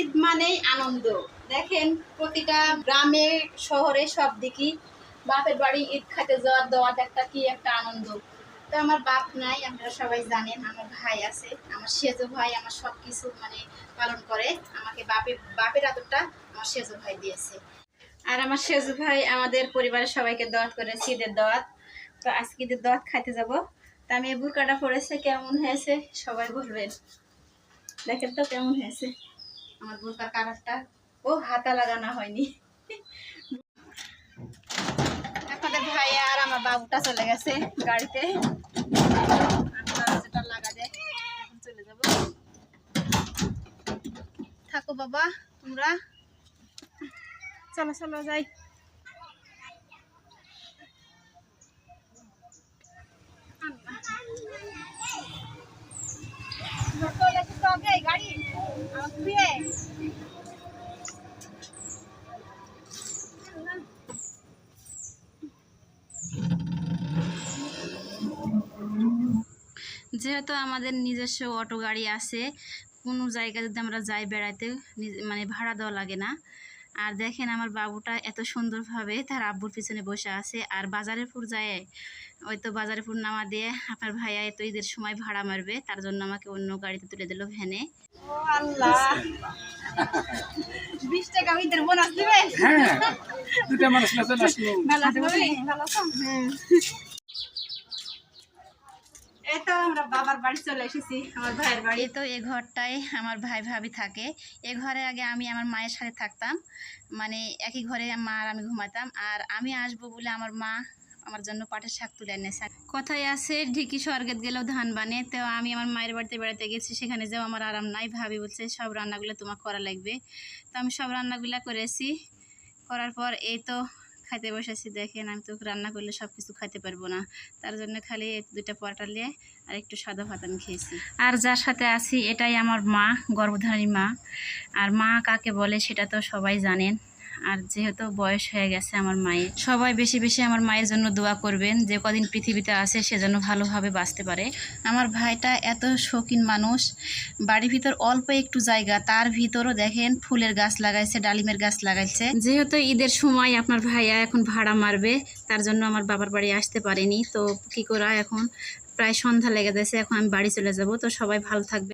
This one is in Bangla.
ঈদ মানেই আনন্দ। দেখেন, প্রতিটা গ্রামে শহরে সব দিকই বাপের বাড়ি ঈদ খাতে যাওয়ার দেওয়ার একটা কি একটা আনন্দ। তো আমার বাপ নাই, আপনারা সবাই জানেন, আমার ভাই আছে, আমার সেজো ভাই আমার সব কিছু মানে পালন করে। আমাকে বাপের বাপের আদরটা আমার সেজো ভাই দিয়েছে। আর আমার সেজু ভাই আমাদের পরিবারের সবাইকে দাওয়াত করেছে ঈদের দাওয়াত তো আজকে ঈদের দাওয়াত খাইতে যাব। তা আমি এই বুরকাটা পড়েছে, কেমন হয়েছে? সবাই বলবেন। দেখেন তো কেমন হয়েছে। আমার বোরকার কালারটা ও, হাতা লাগানো হয়নি। আপনাদের ভাইয়া আর আমার বাবুটা চলে গেছে গাড়িতে। আমরা লাগা যায় চলে যাব। থাকো বাবা, তোমরা। চলো চলো, যাই গাড়ি যেহেতু আমাদের নিজস্ব অটো গাড়ি আছে, কোনো জায়গায় যদি আমরা যাই বেড়াতে মানে ভাড়া দেওয়া লাগে না। আর দেখেন আমার বাবুটা এত সুন্দরভাবে তার আব্বুর পিছনে বসে আছে আর বাজারের পুর যায় ওই তো বাজারের পুর নামা দিয়ে আপনার ভাইয়া এত ঈদের সময় ভাড়া মারবে তার জন্য আমাকে অন্য গাড়িতে তুলে দিল ভ্যানে। বিশ টাকা ঈদের বোনাস দেবে হ্যাঁ দুটা মানুষ নতুন আসলো ভালো আছো ভাবি? ভালো আছো? এই তো আমরা বাবার বাড়ি চলে এসেছি, আমার ভাইয়ের বাড়ি। তো আমার ভাই ভাবি থাকে। এ ঘরে আগে আমি আমার মায়ের সাথে থাকতাম। মানে একই ঘরে মা আর আমি ঘুমাতাম আর আমি আসব বলে আমার মা আমার জন্য পাটের শাক তুলে এনেছে। কথায় আছে, ঢিকি স্বর্গের গেলেও ধান বানে। তো আমি আমার মায়ের বাড়িতে বেড়াতে গেছি, সেখানে যাও আমার আরাম নাই। ভাবি বলছে, সব রান্নাগুলো তোমার করা লাগবে। তো আমি সব রান্নাগুলো করেছি। করার পর এই তো খাইতে বসেছি, দেখেন আমি তো রান্না করলে সব কিছু খাইতে পারব না। তার জন্য খালি দুটা পরোটা নিয়ে আর একটু সাদা ভাত আমি খেয়েছি। আর যার সাথে আছি, এটাই আমার মা গর্ভধারী মা। আর মা কাকে বলে সেটা তো সবাই জানেন। আর যেহেতু বয়স হয়ে গেছে আমার মায়ের, সবাই বেশি বেশি আমার মায়ের জন্য দোয়া করবেন যে কদিন পৃথিবীতে আছে সে যেন ভালোভাবে বাঁচতে পারে। আমার ভাইটা এত শৌখিন মানুষ, বাড়ির ভিতর অল্প একটু জায়গা, তার ভিতরও দেখেন ফুলের গাছ লাগাইছে, ডালিমের গাছ লাগাইছে। যেহেতু ঈদের সময় আপনার ভাইয়া এখন ভাড়া মারবে, তার জন্য আমার বাবার বাড়ি আসতে পারেনি। তো কি করা এখন? প্রায় সন্ধ্যা লেগে গেছে, এখন আমি বাড়ি চলে যাব। তো সবাই ভালো থাকবে